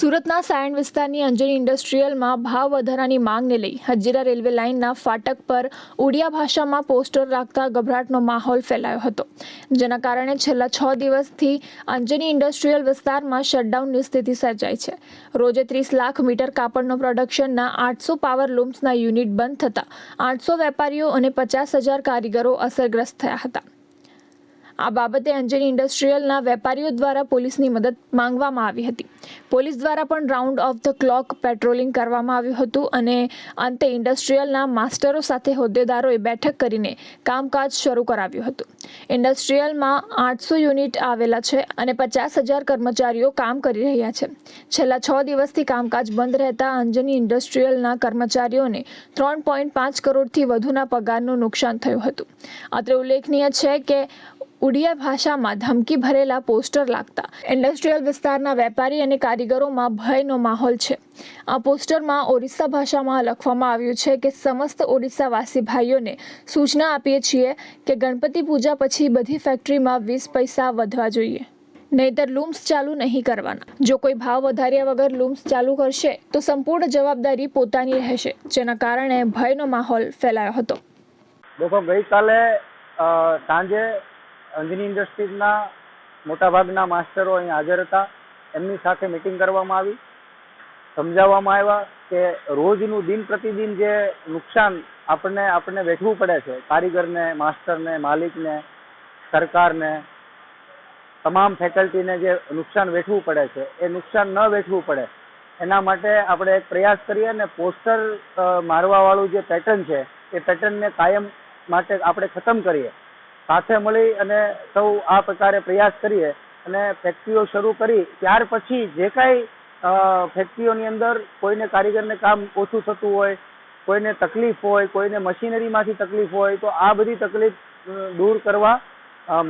સુરતના સાયણ વિસ્તારની અંજની ઇન્ડસ્ટ્રીયલમાં ભાવ વધારાની માંગને લઈ હજીરા રેલવે લાઇનના ફાટક પર ઉડિયા ભાષામાં પોસ્ટર રાખતા ગભરાટનો માહોલ ફેલાયો હતો. જેના કારણે છેલ્લા છ દિવસથી અંજની ઇન્ડસ્ટ્રીયલ વિસ્તારમાં શટડાઉનની સ્થિતિ સર્જાઈ છે. રોજે ત્રીસ લાખ મીટર કાપડનો પ્રોડક્શનના આઠસો પાવર લૂમ્સના યુનિટ બંધ થતાં આઠસો વેપારીઓ અને પચાસ હજાર કારીગરો અસરગ્રસ્ત થયા હતા. આ બાબતે અંજની ઇન્ડસ્ટ્રીયલના વેપારીઓ દ્વારા પોલીસની મદદ માંગવામાં આવી હતી. પોલીસ દ્વારા પણ round of the clock patrolling કરવામાં આવ્યું હતું અને અંતે ઇન્ડસ્ટ્રીયલના માસ્ટરો સાથે હોદ્દેદારોએ બેઠક કરીને કામકાજ શરૂ કરાવ્યું હતું. ઇન્ડસ્ટ્રીયલમાં આઠસો યુનિટ આવેલા છે અને પચાસ હજાર કર્મચારીઓ કામ કરી રહ્યા છે. છેલ્લા છ દિવસથી કામકાજ બંધ રહેતા અંજની ઇન્ડસ્ટ્રીયલના કર્મચારીઓને ત્રણ પોઈન્ટ પાંચ કરોડથી વધુના પગારનું નુકસાન થયું હતું. અત્રે ઉલ્લેખનીય છે કે ઉડિયા ભાષામાં ધમકી ભરેલા પોસ્ટર લાગતા. ઇન્ડસ્ટ્રીયલ વિસ્તારના વેપારી અને કારીગરોમાં ભયનો માહોલ છે. આ પોસ્ટરમાં ઓરિસ્સા ભાષામાં લખવામાં આવ્યું છે કે, સમસ્ત ઓડિશાવાસી ભાઈઓને સૂચના આપીએ છીએ કે ગણપતિ પૂજા પછી બધી ફેક્ટરીમાં વીસ પૈસા વધવા જોઈએ. નહીતર લૂમ્સ ચાલુ નહીં કરવાના. જો કોઈ ભાવ વધાર્યા વગર લૂમ્સ ચાલુ કરશે, તો સંપૂર્ણ જવાબદારી પોતાની રહેશે, જેના કારણે ભયનો માહોલ ફેલાયો હતો. દેખો, ગઈકાલે સાંજે અંજની ઇન્ડસ્ટ્રીઝના મોટાભાગના માસ્ટરો અહીં હાજર હતા. એમની સાથે મિટિંગ કરવામાં આવી. સમજાવવામાં આવ્યા કે રોજનું દિન પ્રતિદિન જે નુકસાન આપણને આપણને વેઠવું પડે છે, કારીગરને, માસ્ટરને, માલિકને, સરકારને, તમામ ફેકલ્ટીને જે નુકસાન વેઠવું પડે છે, એ નુકસાન ન વેઠવું પડે. એના માટે આપણે એક પ્રયાસ કરીએ ને પોસ્ટર મારવાવાળું જે પેટર્ન છે, એ પેટર્નને કાયમ માટે આપણે ખતમ કરીએ. સાથે મળી અને સૌ આ પ્રકારે પ્રયાસ કરીએ અને ફેક્ટરીઓ શરૂ કરી, ત્યાર પછી જે કાંઈ ફેક્ટરીઓની અંદર કોઈને કારીગરને કામ ઓછું થતું હોય, કોઈને તકલીફ હોય, કોઈને મશીનરીમાંથી તકલીફ હોય, તો આ બધી તકલીફ દૂર કરવા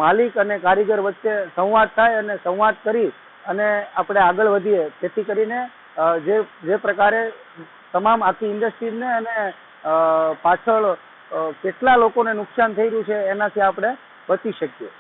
માલિક અને કારીગર વચ્ચે સંવાદ થાય અને સંવાદ કરી અને આપણે આગળ વધીએ. જેથી કરીને જે જે પ્રકારે તમામ આખી ઇન્ડસ્ટ્રીઝને અને પાછળ કેટલા લોકોને નુકસાન થઈ રહ્યું છે એનાથી આપણે બચી શકીએ.